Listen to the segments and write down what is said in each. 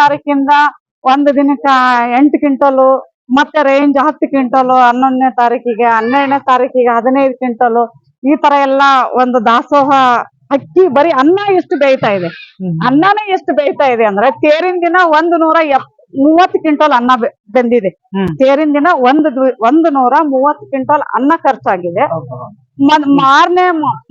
ತಾರೀಕಿಂದ ಒಂದು ದಿನಕ್ಕ ಎಂಟು ಕ್ವಿಂಟಲು ಮತ್ತೆ ರೇಂಜ್ ಹತ್ತು ಕ್ವಿಂಟಲು ಹನ್ನೊಂದನೇ ತಾರೀಕಿಗೆ ಹನ್ನೆರಡನೇ ತಾರೀಕಿಗೆ ಹದಿನೈದು ಕ್ವಿಂಟಲು ಈ ತರ ಎಲ್ಲ ಒಂದು ದಾಸೋಹ ಅಕ್ಕಿ ಬರೀ ಅನ್ನ ಎಷ್ಟು ಬೇಯ್ತಾ ಇದೆ. ಅನ್ನನೇ ಎಷ್ಟು ಬೇಯ್ತಾ ಇದೆ ಅಂದ್ರೆ ತೇರಿನ ದಿನ ಒಂದು ನೂರ ಎಪ್ ಮೂವತ್ತು ಕ್ವಿಂಟಲ್ ಅನ್ನ ಬಂದಿದೆ. ತೇರಿನ ದಿನ ಒಂದು ಒಂದು ನೂರ ಮೂವತ್ತು ಕ್ವಿಂಟಲ್ ಅನ್ನ ಖರ್ಚಾಗಿದೆ. ಮಾರನೇ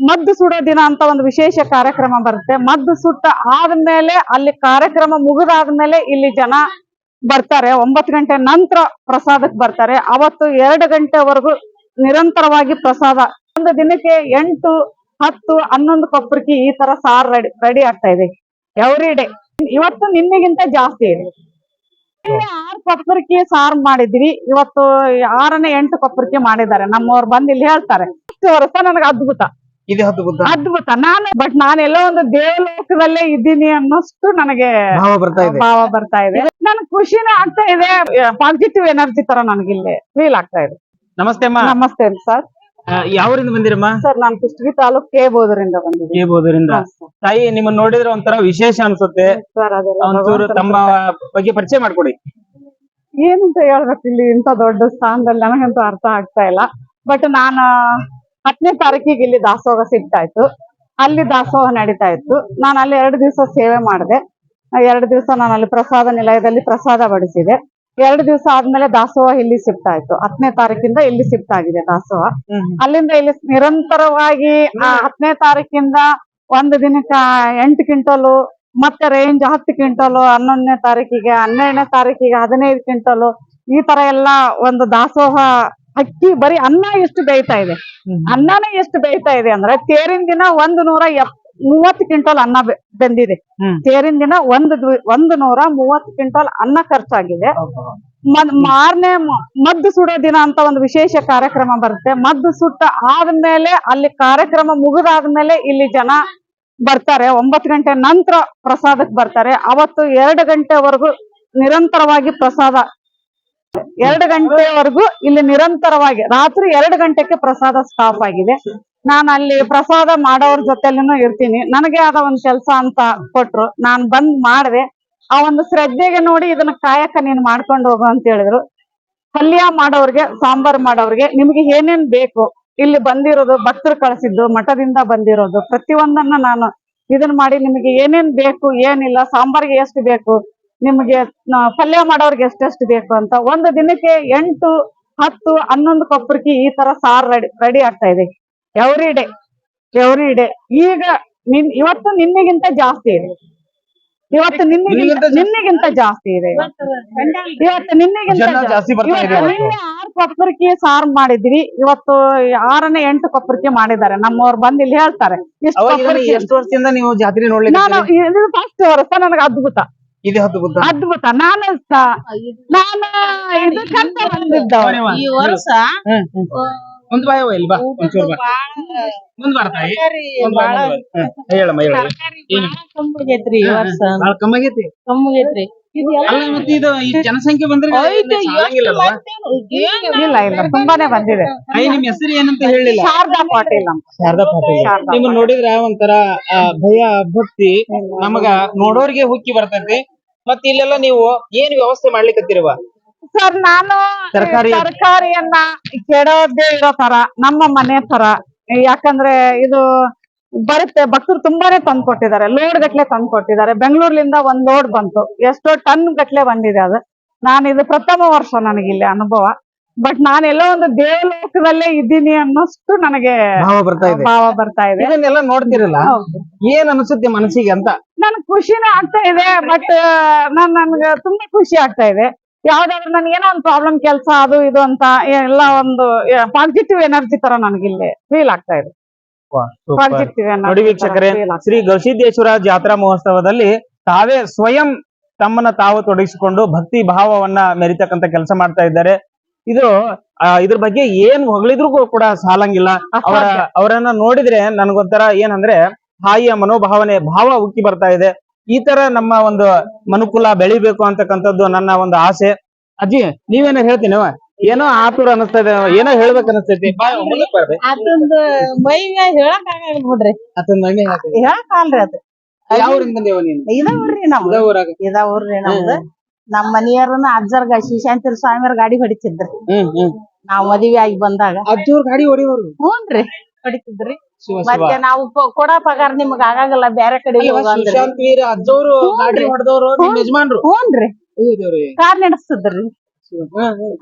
ಮದ್ದು ಸುಡೋ ದಿನ ಅಂತ ಒಂದು ವಿಶೇಷ ಕಾರ್ಯಕ್ರಮ ಬರುತ್ತೆ. ಮದ್ದು ಸುಟ್ಟ ಆದ್ಮೇಲೆ ಅಲ್ಲಿ ಕಾರ್ಯಕ್ರಮ ಮುಗಿದಾದ್ಮೇಲೆ ಇಲ್ಲಿ ಜನ ಬರ್ತಾರೆ. ಒಂಬತ್ತು ಗಂಟೆ ನಂತರ ಪ್ರಸಾದಕ್ಕೆ ಬರ್ತಾರೆ. ಅವತ್ತು ಎರಡು ಗಂಟೆವರೆಗೂ ನಿರಂತರವಾಗಿ ಪ್ರಸಾದ. ಒಂದು ದಿನಕ್ಕೆ ಎಂಟು ಹತ್ತು ಹನ್ನೊಂದು ಕೊಬ್ಬರಿಕಿ ಈ ತರ ಸಾರ್ ರೆಡಿ ರೆಡಿ ಆಗ್ತಾ ಇದೆ. ಎವ್ರಿ ಡೇ ಇವತ್ತು ನಿನ್ನೆಗಿಂತ ಜಾಸ್ತಿ ಇದೆ. ಆರು ಕೊಪ್ಪರಿಕೆ ಸಾರ್ ಮಾಡಿದ್ವಿ. ಇವತ್ತು ಆರನೇ ಎಂಟು ಕೊಪ್ಪರಿಕೆ ಮಾಡಿದ್ದಾರೆ. ನಮ್ಮವ್ರು ಬಂದು ಇಲ್ಲಿ ಹೇಳ್ತಾರೆ. ಇಷ್ಟು ವರ್ಷ ನನಗೆ ಅದ್ಭುತ. ಇದು ಅದ್ಭುತ? ಅದ್ಭುತ. ನಾನು ಬಟ್ ನಾನೆಲ್ಲೋ ಒಂದು ದೇವಲೋಕದಲ್ಲೇ ಇದ್ದೀನಿ ಅನ್ನೋಷ್ಟು ನನಗೆ ಭಾವ ಬರ್ತಾ ಇದೆ. ಭಾವ ಬರ್ತಾ ಇದೆ. ನನ್ ಖುಷಿನೇ ಆಗ್ತಾ ಇದೆ. ಪಾಸಿಟಿವ್ ಎನರ್ಜಿ ತರ ನನಗಿಲ್ಲಿ ಫೀಲ್ ಆಗ್ತಾ ಇದೆ. ನಮಸ್ತೆ ಅಮ್ಮ. ನಮಸ್ತೆ ಸರ್. ಯಾವೂರಿಂದ ಬಂದಿರಮ್ಮ? ಸರ್ ನಾನ್ ಕುಷ್ಟಗಿ ತಾಲೂಕ್ ಬಂದಿದ್ದೀನಿ. ಬೋದರಿಂದ. ಹಾ, sir. ತಾಯಿ ನಿಮ್ಮನ್ನ ನೋಡಿದ್ರೆ ಒಂಥರ ವಿಶೇಷ ಅನ್ಸುತ್ತೆ. ಒಂಚೂರು ತಮ್ಮ ಬಗ್ಗೆ ಪರಿಚಯ ಮಾಡ್ಕೊಡಿ. ಏನಂತ ಹೇಳ್ಬೇಕು ಇಲ್ಲಿ ಇಂತ ದೊಡ್ಡ ಸ್ಥಾನದಲ್ಲಿ ನನಗಂತೂ ಅರ್ಥ ಆಗ್ತಾ ಇಲ್ಲ. ಬಟ್ ನಾನು ಹತ್ತನೇ ತಾರೀಕಿಗೆ ಇಲ್ಲಿ ದಾಸೋಹ ಸಿಗ್ತಾಯ್ತು ಅಲ್ಲಿ ದಾಸೋಹ ನಡೀತಾ ಇತ್ತು ನಾನು ಅಲ್ಲಿ ಎರಡು ದಿವಸ ಸೇವೆ ಮಾಡಿದೆ. ಎರಡು ದಿವಸ ನಾನು ಅಲ್ಲಿ ಪ್ರಸಾದ ನಿಲಯದಲ್ಲಿ ಪ್ರಸಾದ ಬಡಿಸಿದೆ. ಎರಡು ದಿವಸ ಆದ್ಮೇಲೆ ದಾಸೋಹ ಇಲ್ಲಿ ಶಿಫ್ಟ್ ಆಯ್ತು ಹತ್ತನೇ ತಾರೀಕಿಂದ ಇಲ್ಲಿ ಶಿಫ್ಟ್ ಆಗಿದೆ ದಾಸೋಹ ಅಲ್ಲಿಂದ ಇಲ್ಲಿ ನಿರಂತರವಾಗಿ ಆ ಹತ್ತನೇ ತಾರೀಕಿಂದ ಒಂದು ದಿನಕ್ಕ ಎಂಟು ಕ್ವಿಂಟಲು ಮತ್ತೆ ರೇಂಜ್ ಹತ್ತು ಕ್ವಿಂಟಲು ಹನ್ನೊಂದನೇ ತಾರೀಕಿಗೆ ಹನ್ನೆರಡನೇ ತಾರೀಕಿಗೆ ಹದಿನೈದು ಕ್ವಿಂಟಲು ಈ ತರ ಎಲ್ಲ ಒಂದು ದಾಸೋಹ ಅಕ್ಕಿ ಬರೀ ಅನ್ನ ಎಷ್ಟು ಬೇಯ್ತಾ ಇದೆ. ಅನ್ನನೇ ಎಷ್ಟು ಬೇಯ್ತಾ ಇದೆ ಅಂದ್ರೆ ತೇರಿನ ದಿನ ಒಂದು ನೂರ ಎಪ್ ಮೂವತ್ತು ಕ್ವಿಂಟಲ್ ಅನ್ನ ಬಂದಿದೆ. ತೇರಿನ ದಿನ ಒಂದು ಒಂದು ನೂರ ಮೂವತ್ತು ಕ್ವಿಂಟಲ್ ಅನ್ನ ಖರ್ಚಾಗಿದೆ. ಮಾರನೇ ಮದ್ದು ಸುಡೋ ದಿನ ಅಂತ ಒಂದು ವಿಶೇಷ ಕಾರ್ಯಕ್ರಮ ಬರುತ್ತೆ. ಮದ್ದು ಸುಟ್ಟ ಆದ್ಮೇಲೆ ಅಲ್ಲಿ ಕಾರ್ಯಕ್ರಮ ಮುಗಿದಾದ್ಮೇಲೆ ಇಲ್ಲಿ ಜನ ಬರ್ತಾರೆ. ಒಂಬತ್ತು ಗಂಟೆ ನಂತರ ಪ್ರಸಾದಕ್ಕೆ ಬರ್ತಾರೆ. ಅವತ್ತು ಎರಡು ಗಂಟೆವರೆಗೂ ನಿರಂತರವಾಗಿ ಪ್ರಸಾದ. ಎರಡು ಗಂಟೆವರೆಗೂ ಇಲ್ಲಿ ನಿರಂತರವಾಗಿ ರಾತ್ರಿ ಎರಡು ಗಂಟೆಗೆ ಪ್ರಸಾದ ಸ್ಟಾಪ್ ಆಗಿದೆ. ನಾನು ಅಲ್ಲಿ ಪ್ರಸಾದ ಮಾಡೋರ್ ಜೊತೆಲೂ ಇರ್ತೀನಿ. ನನಗೆ ಆದ ಒಂದ್ ಕೆಲ್ಸ ಅಂತ ಕೊಟ್ರು. ನಾನ್ ಬಂದ್ ಮಾಡ್ದೆ. ಆ ಒಂದು ಶ್ರದ್ಧೆಗೆ ನೋಡಿ ಇದನ್ನ ಕಾಯಕ ನೀನ್ ಮಾಡ್ಕೊಂಡು ಹೋಗು ಅಂತ ಹೇಳಿದ್ರು. ಪಲ್ಯ ಮಾಡೋರ್ಗೆ, ಸಾಂಬಾರ್ ಮಾಡೋರ್ಗೆ ನಿಮ್ಗೆ ಏನೇನ್ ಬೇಕು, ಇಲ್ಲಿ ಬಂದಿರೋದು, ಭಕ್ತರು ಕಳಿಸಿದ್ದು, ಮಠದಿಂದ ಬಂದಿರೋದು, ಪ್ರತಿಯೊಂದನ್ನ ನಾನು ಇದನ್ನ ಮಾಡಿ ನಿಮಗೆ ಏನೇನ್ ಬೇಕು, ಏನಿಲ್ಲ, ಸಾಂಬಾರ್ಗೆ ಎಷ್ಟು ಬೇಕು, ನಿಮಗೆ ಪಲ್ಯ ಮಾಡೋರ್ಗೆ ಎಷ್ಟೆಷ್ಟು ಬೇಕು ಅಂತ ಒಂದು ದಿನಕ್ಕೆ ಎಂಟು, ಹತ್ತು, ಹನ್ನೊಂದು ಕೊಪ್ಪರಿಕೆ ಈ ತರ ಸಾರ್ ರೆಡಿ ರೆಡಿ ಆಗ್ತಾ ಇದೆ. ಎವ್ರಿ ಡೇ ಎವ್ರಿ ಡೇ ಈಗ ನಿನ್ ಇವತ್ತು ನಿನ್ನೆಗಿಂತ ಜಾಸ್ತಿ ಇದೆ. ಇವತ್ತು ನಿನ್ನೆಗಿಂತ ನಿನ್ನೆಗಿಂತ ಜಾಸ್ತಿ? ಇದೆ ಇವತ್ತು. ನಿನ್ನೆಗಿಂತ ಜಾಸ್ತಿ. ಬರ್ತಾ ಇದೆ ಇವತ್ತು. ಇವತ್ತು. ನಿನ್ನೆ ಆರು ಕೊಪ್ಪರಿಕೆ ಸಾರ್ ಮಾಡಿದ್ರಿ ಇವತ್ತು ಆರನೇ ಎಂಟು ಕೊಪ್ಪರಿಕೆ ಮಾಡಿದ್ದಾರೆ. ನಮ್ಮವ್ರು ಬಂದ್ ಇಲ್ಲಿ ಹೇಳ್ತಾರೆ ಎಷ್ಟು ವರ್ಷದಿಂದ ನೀವು ಜಾತ್ರೆ ನೋಡ್ಲಿಕ್ಕೆ ನಾನು ಇದು ಫಸ್ಟ್ ವರ್ಷ ನನಗೆ ಅದ್ಭುತ. ಇದು ಅದ್ಭುತ. ಅದ್ಭುತ. ನಾನು ಸ- ನಾನು ಇದಕ್ಕಂತ ಬಂದಿದ್ದ ಈ ವರ್ಷ. ಮುಂದ್ ಬಾಯ್ ಬಾ ಒಂಚೂರು ಬಾ. ಮುಂದ್ ಬರ್ತಾಯಿ ಹೇಳಮ್ಮ ಹೇಳ? ಕಮ್ಮಗೈತ್ರಿ ಭಾಳ ಕಮ್ಮಾಗೈತಿ? ಕಮ್ಮಗೈತ್ರಿ. ಅಲ್ಲ ಮತ್ತೆ ಇದು ಈ ಜನಸಂಖ್ಯೆ ಬಂದ್ರೆ? ಇಲ್ಲ ಇಲ್ಲ ತುಂಬಾನೇ ಬಂದಿದೆ. ಅಯ್ಯ ನಿಮ್ ಹೆಸರು ಏನಂತ ಹೇಳಿಲ್ಲ? ಶಾರದಾ ಪಾಟೀಲ್ ಅಂತ. ಶಾರದಾ ಪಾಟೀಲ್. ನಿಮ್ಮನ್ನ ನೋಡಿದ್ರ ಒಂಥರ ಆ, ಭಯ ಭಕ್ತಿ ನಮಗ ನೋಡೋರಿಗೆ ಹುಕ್ಕಿ ಬರ್ತೈತಿ. ಮತ್ತೆ ಇಲ್ಲೆಲ್ಲ ನೀವು ಏನ್ ವ್ಯವಸ್ಥೆ ಮಾಡ್ಲಿಕ್ಕತ್ತಿರವ ಸರ್ ನಾನು ತರಕಾರಿ- ತರಕಾರಿಯನ್ನ ಕೆಡೋದೇ ಇರೋ ತರ ನಮ್ಮ ಮನೆ ತರ ಯಾಕಂದ್ರೆ ಇದು ಬರುತ್ತೆ ಭಕ್ತರು ತುಂಬಾನೇ ತಂದು ಕೊಟ್ಟಿದ್ದಾರೆ ಲೋಡ್ ಗಟ್ಲೆ ತಂದು ಕೊಟ್ಟಿದ್ದಾರೆ. ಬೆಂಗಳೂರ್ಲಿಂದ ಒಂದ್ ಲೋಡ್ ಬಂತು ಎಷ್ಟೋ ಟನ್ ಗಟ್ಲೆ ಬಂದಿದೆ ಅದು. ನಾನು ಇದು ಪ್ರಥಮ ವರ್ಷ ನನಗೆ ನನಗಿಲ್ಲಿ ಅನುಭವ. ಬಟ್ ನಾನೆಲ್ಲೋ ಒಂದು ದೇವಲೋಕದಲ್ಲೇ ಇದ್ದೀನಿ ಅನ್ನೋಷ್ಟು ನನಗೆ ಭಾವ ಬರ್ತಾ ಇದೆ. ಭಾವ ಬರ್ತಾ ಇದೆ. ಇದನ್ನೆಲ್ಲ ನೋಡ್ತಿರಲ್ಲ ಏನ್ ಅನ್ಸುತ್ತೆ ಮನಸ್ಸಿಗೆ ಅಂತ? ನನ್ ಖುಷಿನೇ ಆಗ್ತಾ ಇದೆ ಬಟ್ ನಾನ್ ನನ್ಗೆ ತುಂಬಾ ಖುಷಿ ಆಗ್ತಾ ಇದೆ. ಯಾವ್ದಾದ್ರು ನನ್ಗೆ ಏನೋ ಒಂದು ಪ್ರಾಬ್ಲಮ್ ಕೆಲಸ ಅದು ಇದು ಅಂತ ಎಲ್ಲ ಒಂದು ಪಾಸಿಟಿವ್ ಎನರ್ಜಿ ತರ ಇಲ್ಲಿ ಫೀಲ್ ಆಗ್ತಾ ಇದೆ. ಪಾಸಿಟಿವ್ ನೋಡಿ ವೀಕ್ಷಕರೇ ಶ್ರೀ ಗವಿಸಿದ್ದೇಶ್ವರ ಜಾತ್ರಾ ಮಹೋತ್ಸವದಲ್ಲಿ ತಾವೇ ಸ್ವಯಂ ತಮ್ಮನ್ನ ತಾವು ತೊಡಗಿಸಿಕೊಂಡು ಭಕ್ತಿ ಭಾವವನ್ನ ಮೆರಿತಕ್ಕಂತ ಕೆಲಸ ಮಾಡ್ತಾ ಇದ್ದಾರೆ. ಇದು ಇದ್ರ ಬಗ್ಗೆ ಏನ್ ಹೊಗಳಿದ್ರು ಕೂಡ ಸಾಲಂಗಿಲ್ಲ. ಅವರ ಅವರನ್ನ ನೋಡಿದ್ರೆ ನನ್ಗೊಂಥರ ಏನಂದ್ರೆ ಹಾಯಿಯ ಮನೋಭಾವನೆ ಭಾವ ಉಕ್ಕಿ ಬರ್ತಾ ಇದೆ. ಈ ತರ ನಮ್ಮ ಒಂದು ಮನುಕುಲ ಬೆಳಿಬೇಕು ಅಂತಕ್ಕಂಥದ್ದು ನನ್ನ ಒಂದು ಆಸೆ. ಅಜ್ಜಿ ನೀವೇನೋ ಹೇಳ್ತೀನಿ ಏನೋ ಆತುರ ಅನಿಸ್ತಾ ಇದೆ ಏನೋ ಹೇಳ್ಬೇಕು ಅನಿಸ್ತೈತಿ. ಅದೊಂದು ಮೈ ಹೇಳಕ್ ಆಗಲ್ಲ ಬಿಡ್ರಿ ಅದು. ನಮ್ ಮನಿಯವ್ರನ್ನ ಅಜ್ಜರ್ಗ ಶಿಶಾಂತಿರ್ ಸ್ವಾಮಿಯವ್ರ ಗಾಡಿ ಹೊಡಿತಿದ್ರಿ. ನಾವ್ ಮದ್ವಿ ಆಗಿ ಬಂದಾಗ. ಅಜ್ಜೋರ್ ಗಾಡಿ ಹೊಡಿಯೋರು? ಹ್ಞೂನ್ರಿ ಹೊಡಿತಿದ್ರಿ. ಮತ್ತೆ ನಾವು ಕೊಡ ಪಗಾರ ನಿಮ್ಗ ಆಗಾಗಲ್ಲ ಬೇರೆ ಕಡೆ ಸುಶಾಂತ್ ವೀರ್ ಗಾಡಿ ಹೊಡೆದವ್ರು ನಿಮ್ ಯಜಮಾನ್ರು. ಹ್ಞೂನ್ರಿ. ಕಾರ್ ನಡೆಸ್ತಿದ್ರಿ.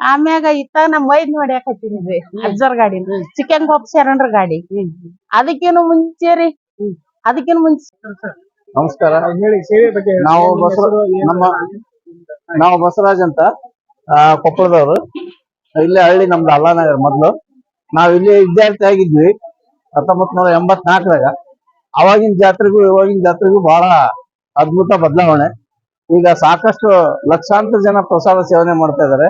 ಆಮ್ಯಾಗ ಇತ್ತ ನಮ್ ವೈದ್ ನೋಡ್ಯಾಕತ್ತೀನ್ರಿ ಅಜ್ಜರ್ ಗಾಡಿ. ಚಿಕನ್ ಕಾಪ್ ಶರಣರ ಗಾಡಿ. ಅದಕ್ಕೇನು ಮುಂಚೆ ರೀ ಅದಕ್ಕೇನು ಮುಂಚೆ. ನಮಸ್ಕಾರ. ಹೇಳಿ ಸೇವೆ ಬಗ್ಗೆ ನಾವು ನಿಮ್ಮ ನಾವು ಬಸವರಾಜ್ ಅಂತ ಆ, ಕೊಪ್ಪಳದವರು. ಇಲ್ಲೇ ಹಳ್ಳಿ ನಮ್ದು ಅಲ್ಲಾನಗರ್ ಮೊದ್ಲು. ನಾವ್ ಇಲ್ಲಿ ವಿದ್ಯಾರ್ಥಿ ಆಗಿದ್ವಿ ಹತ್ತೊಂಬತ್ ನೂರ ಎಂಬತ್ನಾಲ್ಕರಾಗ ಅವಾಗಿನ ಜಾತ್ರೆಗೂ ಇವಾಗಿನ ಜಾತ್ರೆಗೂ ಬಹಳ ಅದ್ಭುತ ಬದಲಾವಣೆ. ಈಗ ಸಾಕಷ್ಟು ಲಕ್ಷಾಂತರ ಜನ ಪ್ರಸಾದ ಸೇವನೆ ಮಾಡ್ತಾ ಇದ್ದಾರೆ.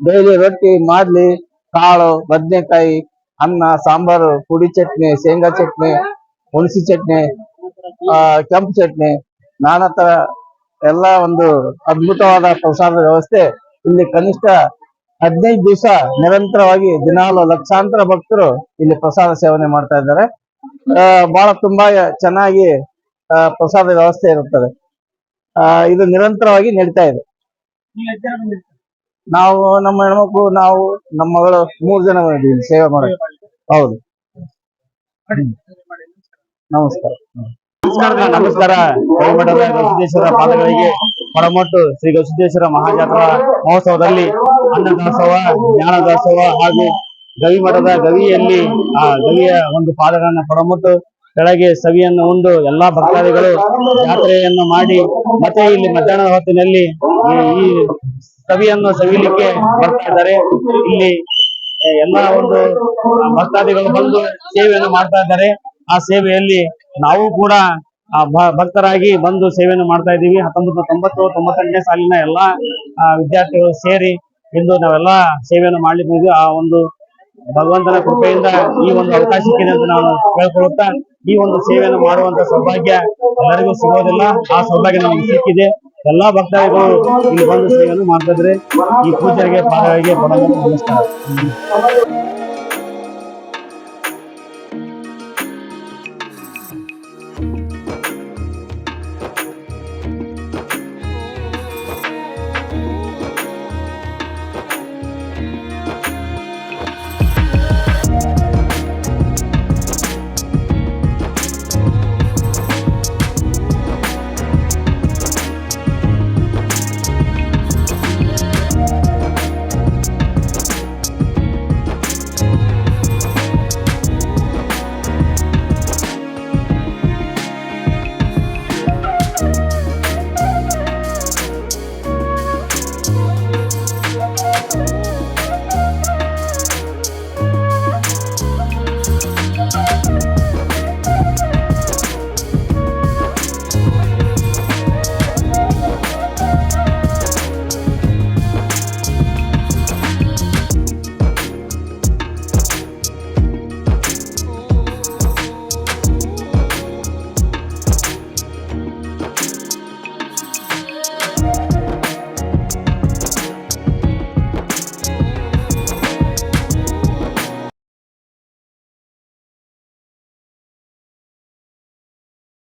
ಡೈಲಿ ರೊಟ್ಟಿ, ಮಾಡ್ಲಿ, ಕಾಳು, ಬದನೆಕಾಯಿ, ಅನ್ನ, ಸಾಂಬಾರು, ಪುಡಿ ಚಟ್ನಿ, ಶೇಂಗಾ ಚಟ್ನಿ, ಹುಣಸಿ ಚಟ್ನಿ ಕೆಂಪು ಚಟ್ನಿ, ನಾನಾ ತರ ಎಲ್ಲ ಒಂದು ಅದ್ಭುತವಾದ ಪ್ರಸಾದ ವ್ಯವಸ್ಥೆ ಇಲ್ಲಿ ಕನಿಷ್ಠ ಹದಿನೈದು ದಿವಸ ನಿರಂತರವಾಗಿ ದಿನಾಲು ಲಕ್ಷಾಂತರ ಭಕ್ತರು ಇಲ್ಲಿ ಪ್ರಸಾದ ಸೇವನೆ ಮಾಡ್ತಾ ಇದ್ದಾರೆ. ಬಹಳ ತುಂಬಾ ಚೆನ್ನಾಗಿ ಪ್ರಸಾದ ವ್ಯವಸ್ಥೆ ಇರುತ್ತದೆ. ಇದು ನಿರಂತರವಾಗಿ ನಡೀತಾ ಇದೆ. ನೀವು ನಮ್ಮ ಹೆಣ್ಮಕ್ಳು, ನಾವು ನಮ್ಮ ಮಗಳು ಮೂರು ಜನ ಸೇವೆ ಮಾಡೋದು ಹೌದು. ನಮಸ್ಕಾರ. ನಮಸ್ಕಾರ ಕೈಮಠದ ಗವಿಸಿದ್ದೇಶ್ವರ ಪಾದಗಳಿಗೆ ಪರಮಟ್ಟು ಶ್ರೀ ಗವಿಸಿದ್ದೇಶ್ವರ ಮಹಾಜಾತ್ರಾ ಮಹೋತ್ಸವದಲ್ಲಿ ಅನ್ನದಾಸೋಹ ಜ್ಞಾನದಾಸೋಹ ಹಾಗೂ ಗವಿಮಠದ ಗವಿಯಲ್ಲಿ, ಆ ಗವಿಯ ಒಂದು ಪಾದಗಳನ್ನು ಪಡಮುಟ್ಟು ಕೆಳಗೆ ಸವಿಯನ್ನು ಉಂಡು ಎಲ್ಲಾ ಭಕ್ತಾದಿಗಳು ಯಾತ್ರೆಯನ್ನು ಮಾಡಿ, ಮತ್ತೆ ಇಲ್ಲಿ ಮಧ್ಯಾಹ್ನದ ಹೊತ್ತಿನಲ್ಲಿ ಈ- ಸವಿಯನ್ನು ಸವಿಲಿಕ್ಕೆ ಬರ್ತಾ ಇದ್ದಾರೆ. ಇಲ್ಲಿ ಎಲ್ಲ ಒಂದು ಭಕ್ತಾದಿಗಳು ಬಂದು ಸೇವೆಯನ್ನು ಮಾಡ್ತಾ ಇದ್ದಾರೆ. ಆ ಸೇವೆಯಲ್ಲಿ ನಾವು ಕೂಡ ಭಕ್ತರಾಗಿ ಬಂದು ಸೇವೆಯನ್ನು ಮಾಡ್ತಾ ಇದ್ದೀವಿ. ಹತ್ತೊಂಬತ್ತು ತೊಂಬತ್ತು ತೊಂಬತ್ತೆಂಟನೇ ಸಾಲಿನ ಎಲ್ಲಾ ವಿದ್ಯಾರ್ಥಿಗಳು ಸೇರಿ ಇಂದು ನಾವೆಲ್ಲ ಸೇವೆಯನ್ನು ಮಾಡ್ಲಿಕ್ಕೆ. ಆ ಒಂದು ಭಗವಂತನ ಕೃಪೆಯಿಂದ ಈ ಒಂದು ಅವಕಾಶ ಸಿಕ್ಕಿದೆ ಅಂತ ನಾನು ಕೇಳ್ಕೊಳ್ಳುತ್ತಾ ಈ ಒಂದು ಸೇವೆಯನ್ನು ಮಾಡುವಂತ ಸೌಭಾಗ್ಯ ಎಲ್ಲರಿಗೂ ಸಿಗೋದಿಲ್ಲ. ಆ ಸೌಭಾಗ್ಯ ನಮಗೆ ಸಿಕ್ಕಿದೆ. ಎಲ್ಲಾ ಭಕ್ತಾದಿಗಳು ಈ ಒಂದು ಸೇವೆಯನ್ನು ಮಾಡ್ತಾ ಈ ಪೂಜೆಗೆ, ಪಾದಗಳಿಗೆ ಪರಮ ನಮಸ್ಕಾರ.